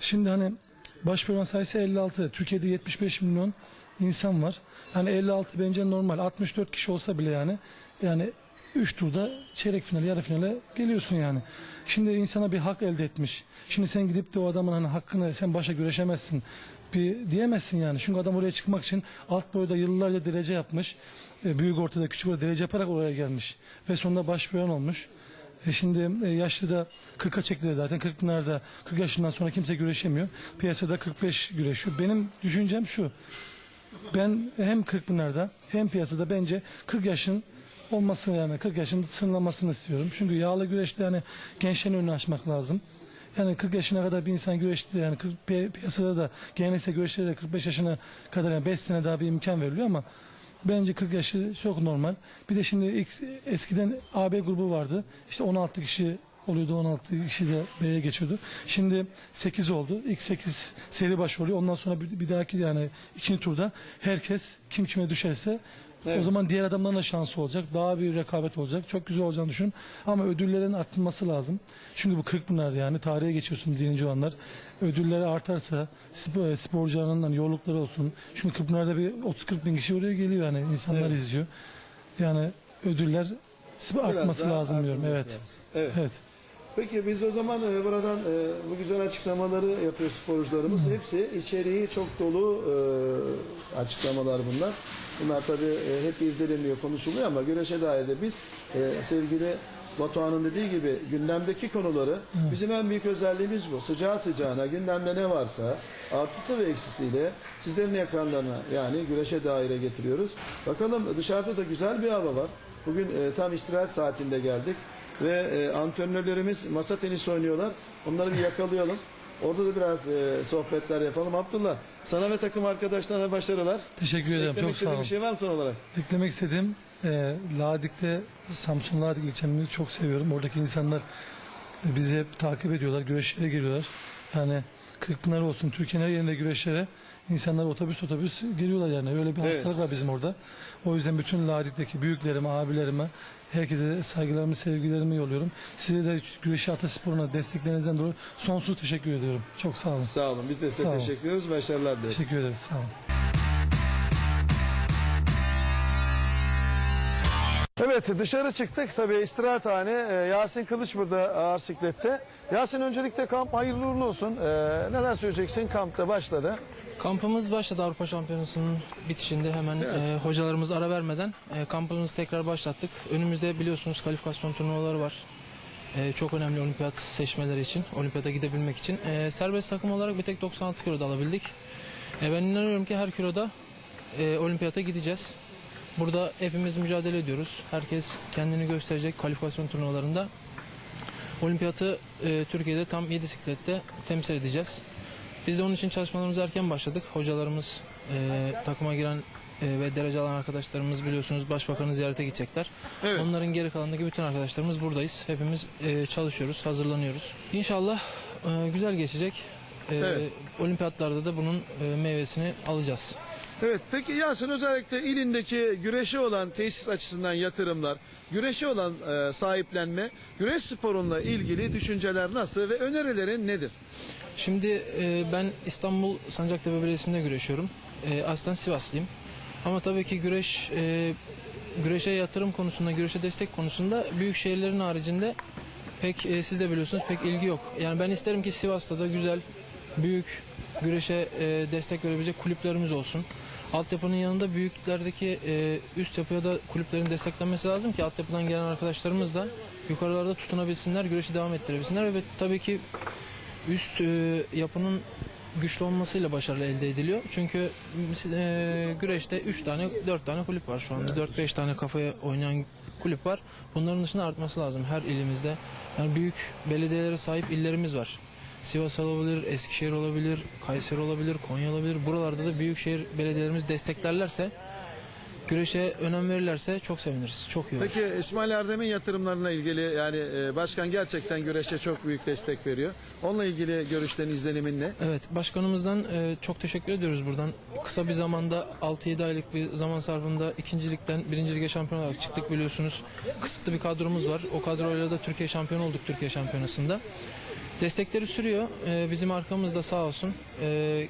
Şimdi hani başvuran sayısı 56. Türkiye'de 75 milyon insan var. Yani 56 bence normal. 64 kişi olsa bile yani yani 3 turda çeyrek finale, yarı finale geliyorsun yani. Şimdi insana bir hak elde etmiş. Şimdi sen gidip de o adamın hani hakkını sen başa güreşemezsin. Bir diyemezsin yani. Çünkü adam oraya çıkmak için alt boyda yıllarca derece yapmış. E, Büyük ortada küçük ortada derece yaparak oraya gelmiş. Ve sonunda başvuran olmuş. E şimdi e, yaşlı da 40'a çektiler zaten. 40 binlerde 40 yaşından sonra kimse güreşemiyor. Piyasada 45 güreşiyor. Benim düşüncem şu. Ben hem 40 binlerde hem piyasada bence 40 yaşın olmasını yani 40 yaşın sınırlamasını istiyorum. Çünkü yağlı güreşte yani gençlerin önünü açmak lazım. Yani 40 yaşına kadar bir insan güreşti yani 40 pi- piyasada da geleneksel güreşlerde 45 yaşına kadar yani 5 sene daha bir imkan veriliyor ama bence 40 yaşı çok normal. Bir de şimdi ilk, eskiden AB grubu vardı. İşte 16 kişi oluyordu 16 kişi de B'ye geçiyordu. Şimdi 8 oldu. İlk 8 seri başı oluyor. Ondan sonra bir, bir dahaki yani ikinci turda herkes kim kime düşerse o zaman diğer adamların da şansı olacak. Daha bir rekabet olacak. Çok güzel olacağını düşünüyorum. Ama ödüllerin artması lazım. Çünkü bu 40 binler yani tarihe geçiyorsun birinci olanlar. Ödülleri artarsa spor, sporcuların hani yollukları olsun. Çünkü 40 binlerde bir 30-40 bin kişi oraya geliyor yani insanlar Evet. izliyor. Yani ödüller sp- artması lazım diyorum. Evet. lazım. Evet. Evet. Peki biz o zaman e, buradan e, bu güzel açıklamaları yapıyor sporcularımız. Hepsi içeriği çok dolu e, açıklamalar bunlar. Bunlar tabii e, hep irdeleniyor, konuşuluyor ama güreşe dair de biz e, sevgili Batuhan'ın dediği gibi gündemdeki konuları bizim en büyük özelliğimiz bu. Sıcağı sıcağına gündemde ne varsa artısı ve eksisiyle sizlerin ekranlarına yani güreşe daire getiriyoruz. Bakalım dışarıda da güzel bir hava var. Bugün e, tam istirahat saatinde geldik ve e, antrenörlerimiz masa tenisi oynuyorlar. Onları bir yakalayalım. Orada da biraz e, sohbetler yapalım. Abdullah sana ve takım arkadaşlarına başarılar. Teşekkür ederim. Eklemek Çok sağ istediğin olun. bir şey var mı son olarak? Eklemek istediğim e, Ladik'te Samsun Ladik ilçemi çok seviyorum. Oradaki insanlar e, bizi hep takip ediyorlar. Güreşlere geliyorlar. Yani Kırkpınar olsun Türkiye'nin her yerinde güreşlere insanlar otobüs otobüs geliyorlar yani. Öyle bir Evet. hastalık var bizim orada. O yüzden bütün Ladik'teki büyüklerime, abilerime herkese saygılarımı, sevgilerimi yolluyorum. Size de güreşi atasporuna desteklerinizden dolayı sonsuz teşekkür ediyorum. Çok sağ olun. Sağ olun. Biz de size Sağ olun. teşekkür ediyoruz. Başarılar dileriz. Teşekkür ederiz. Sağ olun. Evet dışarı çıktık. Tabii istirahathane. Ee, Yasin Kılıç burada ağır siklette. Yasin öncelikle kamp hayırlı uğurlu olsun. Ee, neler söyleyeceksin? Kampta başladı. Kampımız başladı Avrupa Şampiyonası'nın bitişinde hemen e, hocalarımız ara vermeden e, kampımızı tekrar başlattık. Önümüzde biliyorsunuz kalifikasyon turnuvaları var. E, çok önemli olimpiyat seçmeleri için, olimpiyata gidebilmek için. E, serbest takım olarak bir tek 96 kiloda alabildik. E, ben inanıyorum ki her kiloda e, olimpiyata gideceğiz. Burada hepimiz mücadele ediyoruz. Herkes kendini gösterecek kalifikasyon turnuvalarında. Olimpiyatı e, Türkiye'de tam 7 siklette temsil edeceğiz. Biz de onun için çalışmalarımıza erken başladık. Hocalarımız, e, takıma giren e, ve derece alan arkadaşlarımız biliyorsunuz başbakanı ziyarete gidecekler. Evet. Onların geri kalanındaki bütün arkadaşlarımız buradayız. Hepimiz e, çalışıyoruz, hazırlanıyoruz. İnşallah e, güzel geçecek. E, Evet. Olimpiyatlarda da bunun e, meyvesini alacağız. Evet peki Yasin özellikle ilindeki güreşe olan tesis açısından yatırımlar, güreşe olan e, sahiplenme, güreş sporunla ilgili düşünceler nasıl ve önerilerin nedir? Şimdi e, ben İstanbul Sancaktepe Belediyesi'nde güreşiyorum. E, aslen Sivaslıyım. Ama tabii ki güreş e, güreşe yatırım konusunda, güreşe destek konusunda büyük şehirlerin haricinde pek e, siz de biliyorsunuz pek ilgi yok. Yani ben isterim ki Sivas'ta da güzel, büyük güreşe e, destek verebilecek kulüplerimiz olsun. Altyapının yanında büyüklerdeki e, üst yapıya da kulüplerin desteklenmesi lazım ki altyapıdan gelen arkadaşlarımız da yukarılarda tutunabilsinler, güreşi devam ettirebilsinler ve tabii ki üst e, yapının güçlü olmasıyla başarı elde ediliyor. Çünkü e, güreşte 3 tane 4 tane kulüp var şu anda. 4-5 tane kafaya oynayan kulüp var. Bunların dışında artması lazım her ilimizde. Yani büyük belediyelere sahip illerimiz var. Sivas olabilir, Eskişehir olabilir, Kayseri olabilir, Konya olabilir. Buralarda da büyükşehir belediyelerimiz desteklerlerse, güreşe önem verirlerse çok seviniriz. Çok iyi olur. Peki İsmail Erdem'in yatırımlarına ilgili yani e, başkan gerçekten güreşe çok büyük destek veriyor. Onunla ilgili görüşlerin izlenimin ne? Evet, başkanımızdan e, çok teşekkür ediyoruz buradan. Kısa bir zamanda 6-7 aylık bir zaman sarfında ikincilikten birinci lige şampiyon olarak çıktık biliyorsunuz. Kısıtlı bir kadromuz var. O kadroyla da Türkiye şampiyonu olduk Türkiye şampiyonasında. Destekleri sürüyor. Ee, bizim arkamızda sağ olsun. Ee,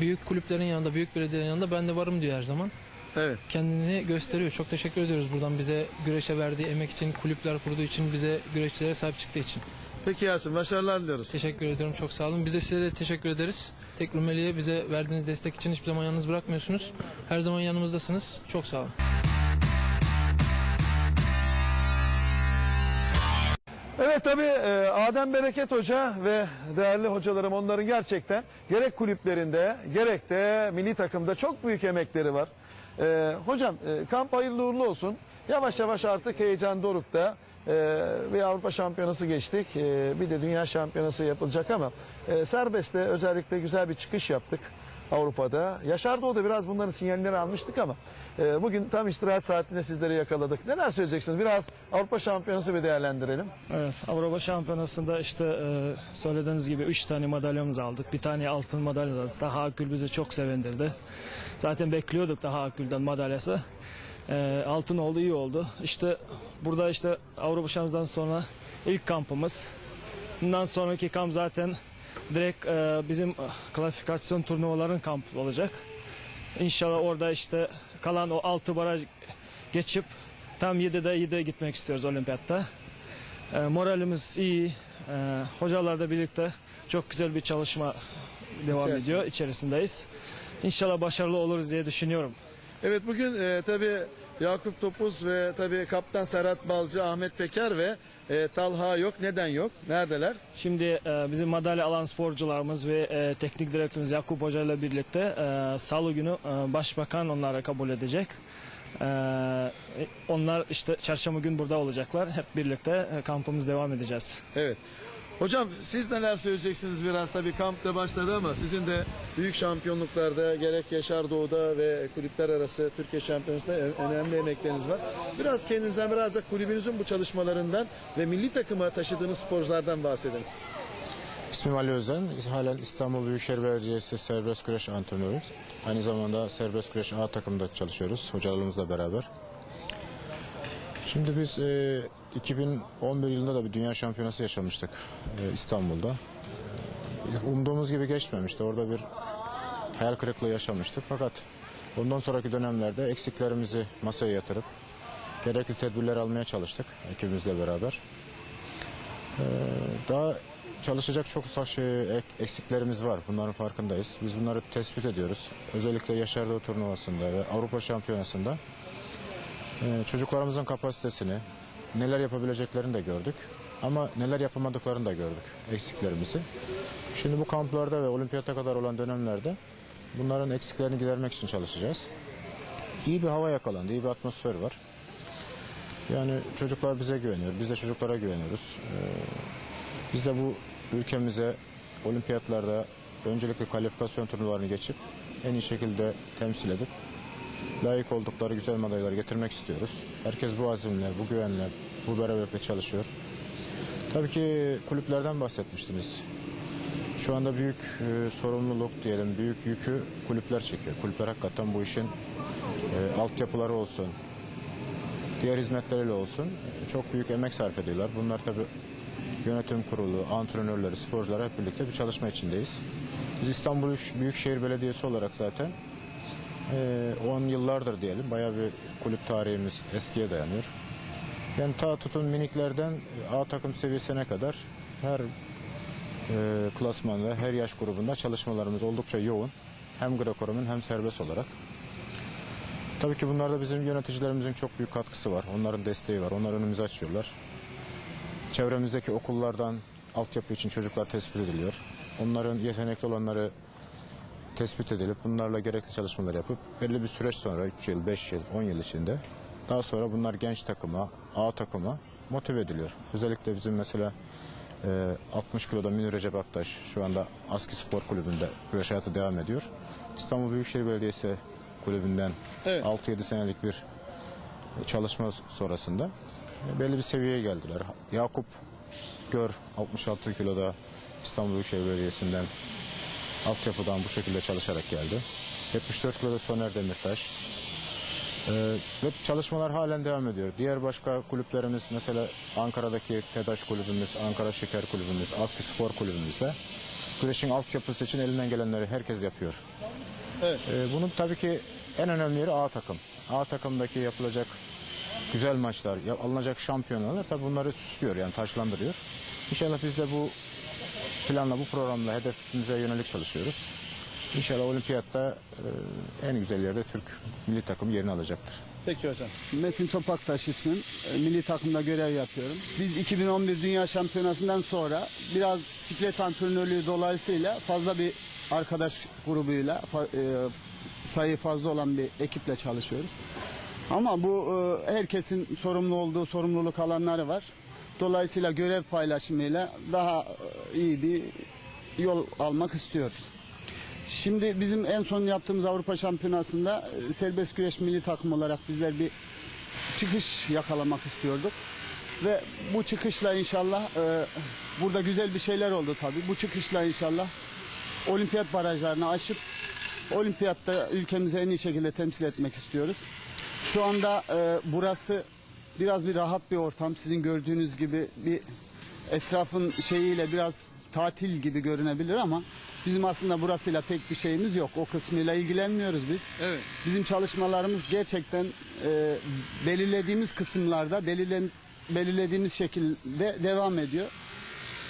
büyük kulüplerin yanında, büyük belediyelerin yanında ben de varım diyor her zaman. Evet. Kendini gösteriyor. Çok teşekkür ediyoruz buradan bize güreşe verdiği emek için, kulüpler kurduğu için, bize güreşçilere sahip çıktığı için. Peki Yasin başarılar diliyoruz. Teşekkür ediyorum. Çok sağ olun. Biz de size de teşekkür ederiz. Tek Rumeli'ye bize verdiğiniz destek için hiçbir zaman yalnız bırakmıyorsunuz. Her zaman yanımızdasınız. Çok sağ olun. Evet tabii e, Adem Bereket Hoca ve değerli hocalarım onların gerçekten gerek kulüplerinde gerek de milli takımda çok büyük emekleri var. E, hocam e, kamp hayırlı uğurlu olsun. Yavaş yavaş artık heyecan dorukta. E, bir Avrupa Şampiyonası geçtik. E, bir de Dünya Şampiyonası yapılacak ama e, serbestte özellikle güzel bir çıkış yaptık. Avrupa'da. Yaşar Doğu'da biraz bunların sinyalleri almıştık ama e, bugün tam istirahat saatinde sizleri yakaladık. Neler söyleyeceksiniz? Biraz Avrupa Şampiyonası bir değerlendirelim. Evet, Avrupa Şampiyonası'nda işte e, söylediğiniz gibi 3 tane madalyamızı aldık. Bir tane altın madalya aldık. Daha Akgül bizi çok sevindirdi. Zaten bekliyorduk daha Akgül'den madalyası. E, altın oldu, iyi oldu. İşte burada işte Avrupa Şampiyonası'ndan sonra ilk kampımız. Bundan sonraki kamp zaten direkt e, bizim klasifikasyon turnuvaların kampı olacak. İnşallah orada işte kalan o 6 baraj geçip tam 7'de 7'ye gitmek istiyoruz olimpiyatta. E, moralimiz iyi. E, hocalarla birlikte çok güzel bir çalışma devam İçerisinde. ediyor. İçerisindeyiz. İnşallah başarılı oluruz diye düşünüyorum. Evet bugün e, tabii Yakup Topuz ve tabii kaptan Serhat Balcı, Ahmet Peker ve e, Talha yok. Neden yok? Neredeler? Şimdi e, bizim madalya alan sporcularımız ve e, teknik direktörümüz Yakup Hoca ile birlikte e, Salı günü e, Başbakan onları kabul edecek. E, onlar işte çarşamba gün burada olacaklar. Hep birlikte e, kampımız devam edeceğiz. Evet. Hocam siz neler söyleyeceksiniz biraz tabii kamp da başladı ama sizin de büyük şampiyonluklarda gerek Yaşar Doğu'da ve kulüpler arası Türkiye Şampiyonası'nda önemli emekleriniz var. Biraz kendinizden biraz da kulübünüzün bu çalışmalarından ve milli takıma taşıdığınız sporculardan bahsediniz. İsmim Ali Özen. Halen İstanbul Büyükşehir Belediyesi serbest güreş antrenörü. Aynı zamanda serbest güreş A takımda çalışıyoruz hocalarımızla beraber. Şimdi biz e, 2011 yılında da bir dünya şampiyonası yaşamıştık e, İstanbul'da. E, umduğumuz gibi geçmemişti. Orada bir hayal kırıklığı yaşamıştık. Fakat ondan sonraki dönemlerde eksiklerimizi masaya yatırıp gerekli tedbirler almaya çalıştık ekibimizle beraber. Daha çalışacak çok şey, ek- eksiklerimiz var. Bunların farkındayız. Biz bunları tespit ediyoruz. Özellikle Yaşar Doğu turnuvasında ve Avrupa Şampiyonası'nda e, çocuklarımızın kapasitesini, neler yapabileceklerini de gördük. Ama neler yapamadıklarını da gördük, eksiklerimizi. Şimdi bu kamplarda ve olimpiyata kadar olan dönemlerde bunların eksiklerini gidermek için çalışacağız. İyi bir hava yakalandı, iyi bir atmosfer var. Yani çocuklar bize güveniyor, biz de çocuklara güveniyoruz. Biz de bu ülkemize olimpiyatlarda öncelikle kalifikasyon turnuvalarını geçip en iyi şekilde temsil edip layık oldukları güzel madalyaları getirmek istiyoruz. Herkes bu azimle, bu güvenle, bu beraberlikle çalışıyor. Tabii ki kulüplerden bahsetmiştiniz. Şu anda büyük e, sorumluluk diyelim, büyük yükü kulüpler çekiyor. Kulüpler hakikaten bu işin e, altyapıları olsun, diğer hizmetleriyle olsun e, çok büyük emek sarf ediyorlar. Bunlar tabii yönetim kurulu, antrenörleri, sporcular hep birlikte bir çalışma içindeyiz. Biz İstanbul Büyükşehir Belediyesi olarak zaten e, 10 yıllardır diyelim bayağı bir kulüp tarihimiz eskiye dayanıyor. Yani ta tutun miniklerden e, A takım seviyesine kadar her e, klasmanda, her yaş grubunda çalışmalarımız oldukça yoğun. Hem Greco-Roman hem serbest olarak. Tabii ki bunlarda bizim yöneticilerimizin çok büyük katkısı var. Onların desteği var. Onlar önümüzü açıyorlar. Çevremizdeki okullardan altyapı için çocuklar tespit ediliyor. Onların yetenekli olanları tespit edilip bunlarla gerekli çalışmalar yapıp belli bir süreç sonra 3 yıl, 5 yıl, 10 yıl içinde daha sonra bunlar genç takıma, A takıma motive ediliyor. Özellikle bizim mesela e, 60 kiloda Münir Recep Aktaş şu anda Aski Spor Kulübü'nde güreş hayatı devam ediyor. İstanbul Büyükşehir Belediyesi kulübünden Evet. 6-7 senelik bir çalışma sonrasında e, belli bir seviyeye geldiler. Yakup Gör 66 kiloda İstanbul Büyükşehir Belediyesi'nden altyapıdan bu şekilde çalışarak geldi. 74 kiloda Soner Demirtaş. Ee, ve çalışmalar halen devam ediyor. Diğer başka kulüplerimiz mesela Ankara'daki TEDAŞ kulübümüz, Ankara Şeker kulübümüz, Aski Spor kulübümüzde güreşin altyapısı için elinden gelenleri herkes yapıyor. Evet. Ee, bunun tabii ki en önemli yeri A takım. A takımdaki yapılacak güzel maçlar, alınacak şampiyonalar tabii bunları süslüyor yani taşlandırıyor. İnşallah biz de bu planla, bu programla hedefimize yönelik çalışıyoruz. İnşallah olimpiyatta e, en güzel yerde Türk milli takımı yerini alacaktır. Peki hocam. Metin Topaktaş ismim. E, Milli takımda görev yapıyorum. Biz 2011 Dünya Şampiyonası'ndan sonra biraz siklet antrenörlüğü dolayısıyla fazla bir arkadaş grubuyla e, sayı fazla olan bir ekiple çalışıyoruz. Ama bu e, herkesin sorumlu olduğu sorumluluk alanları var. Dolayısıyla görev paylaşımıyla daha iyi bir yol almak istiyoruz. Şimdi bizim en son yaptığımız Avrupa Şampiyonası'nda e, serbest güreş milli takım olarak bizler bir çıkış yakalamak istiyorduk. Ve bu çıkışla inşallah e, burada güzel bir şeyler oldu tabii. Bu çıkışla inşallah olimpiyat barajlarını aşıp olimpiyatta ülkemizi en iyi şekilde temsil etmek istiyoruz. Şu anda e, burası biraz bir rahat bir ortam. Sizin gördüğünüz gibi bir etrafın şeyiyle biraz tatil gibi görünebilir ama bizim aslında burasıyla pek bir şeyimiz yok. O kısmıyla ilgilenmiyoruz biz. Evet. Bizim çalışmalarımız gerçekten e, belirlediğimiz kısımlarda belirlen, belirlediğimiz şekilde devam ediyor.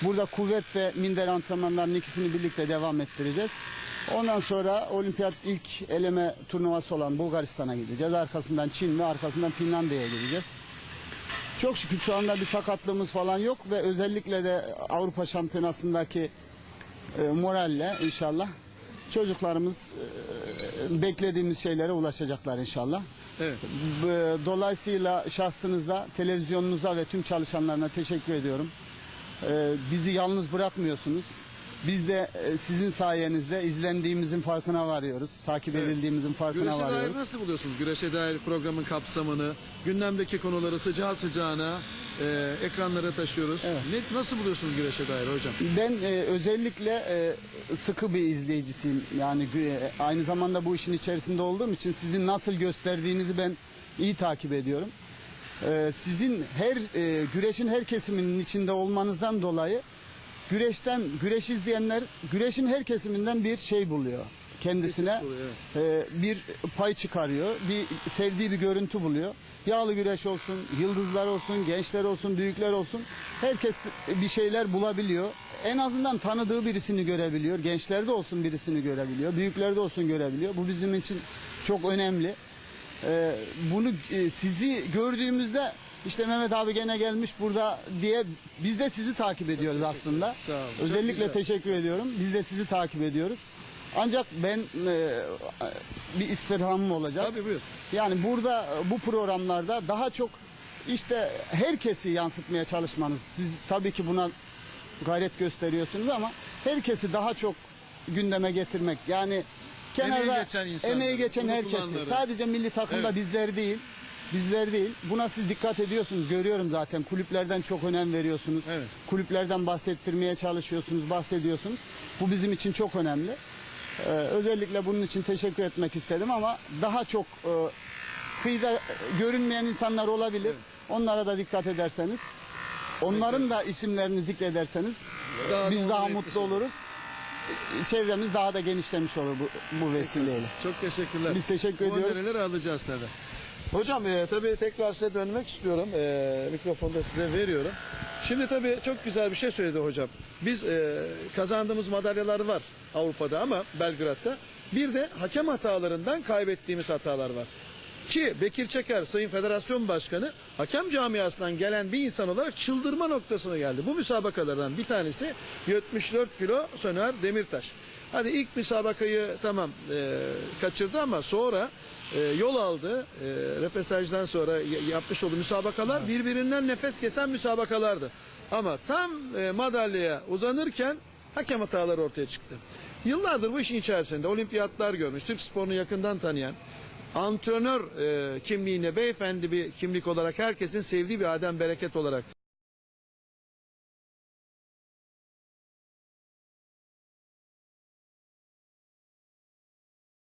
Burada kuvvet ve minder antrenmanlarının ikisini birlikte devam ettireceğiz. Ondan sonra olimpiyat ilk eleme turnuvası olan Bulgaristan'a gideceğiz. Arkasından Çin ve arkasından Finlandiya'ya gideceğiz. Çok şükür şu anda bir sakatlığımız falan yok ve özellikle de Avrupa Şampiyonası'ndaki e, moralle inşallah çocuklarımız e, beklediğimiz şeylere ulaşacaklar inşallah. Evet. B- Dolayısıyla şahsınızda, televizyonunuza ve tüm çalışanlarına teşekkür ediyorum. E, Bizi yalnız bırakmıyorsunuz. Biz de e, sizin sayenizde izlendiğimizin farkına varıyoruz. Takip edildiğimizin farkına Güreşe dair varıyoruz. nasıl buluyorsunuz? Güreşe dair programın kapsamını, gündemdeki konuları sıcağı sıcağına e, ekranlara taşıyoruz. Ne, nasıl buluyorsunuz güreşe dair hocam? Ben e, özellikle e, sıkı bir izleyicisiyim. Yani gü- e, aynı zamanda bu işin içerisinde olduğum için sizin nasıl gösterdiğinizi ben iyi takip ediyorum. E, sizin her e, güreşin her kesiminin içinde olmanızdan dolayı güreşten güreş izleyenler güreşin her kesiminden bir şey buluyor kendisine e, bir pay çıkarıyor. Bir sevdiği bir görüntü buluyor. Yağlı güreş olsun, yıldızlar olsun, gençler olsun, büyükler olsun. Herkes bir şeyler bulabiliyor. En azından tanıdığı birisini görebiliyor. Gençlerde olsun birisini görebiliyor. Büyüklerde olsun görebiliyor. Bu bizim için çok önemli. E, bunu e, sizi gördüğümüzde işte Mehmet abi gene gelmiş burada diye biz de sizi takip ediyoruz aslında. Sağ olun. Çok Özellikle güzel. teşekkür ediyorum. Biz de sizi takip ediyoruz. Ancak ben e, bir istirhamım olacak. Tabii buyur. Yani burada e, bu programlarda daha çok işte herkesi yansıtmaya çalışmanız. Siz tabii ki buna gayret gösteriyorsunuz ama herkesi daha çok gündeme getirmek. Yani kenarda Emeği geçen insanları, emeği geçen herkesi. Sadece milli takımda Evet. bizler değil. Bizler değil. Buna siz dikkat ediyorsunuz. Görüyorum zaten. Kulüplerden çok önem veriyorsunuz. Evet. Kulüplerden bahsettirmeye çalışıyorsunuz, bahsediyorsunuz. Bu bizim için çok önemli. Ee, özellikle bunun için teşekkür etmek istedim ama daha çok e, kıyıda görünmeyen insanlar olabilir. Onlara da dikkat ederseniz, onların da isimlerini zikrederseniz Daha da biz daha mutlu etmiş oluruz. Çevremiz daha da genişlemiş olur bu, bu vesileyle. Çok teşekkürler. Biz teşekkür ediyoruz. önerileri alacağız tabii. Hocam e, tabii tekrar size dönmek istiyorum. E, mikrofonu da size veriyorum. Şimdi tabii çok güzel bir şey söyledi hocam. Biz e, kazandığımız madalyalar var Avrupa'da ama Belgrad'da. Bir de hakem hatalarından kaybettiğimiz hatalar var. Ki Bekir Çeker Sayın Federasyon Başkanı hakem camiasından gelen bir insan olarak çıldırma noktasına geldi. Bu müsabakalardan bir tanesi 74 kilo Söner Demirtaş. Hadi ilk müsabakayı tamam e, kaçırdı ama sonra e, yol aldı. E, repesajdan sonra yapmış olduğu müsabakalar birbirinden nefes kesen müsabakalardı. Ama tam e, madalyaya uzanırken hakem hataları ortaya çıktı. Yıllardır bu işin içerisinde olimpiyatlar görmüş, Türk sporunu yakından tanıyan, antrenör e, kimliğine beyefendi bir kimlik olarak herkesin sevdiği bir adem bereket olarak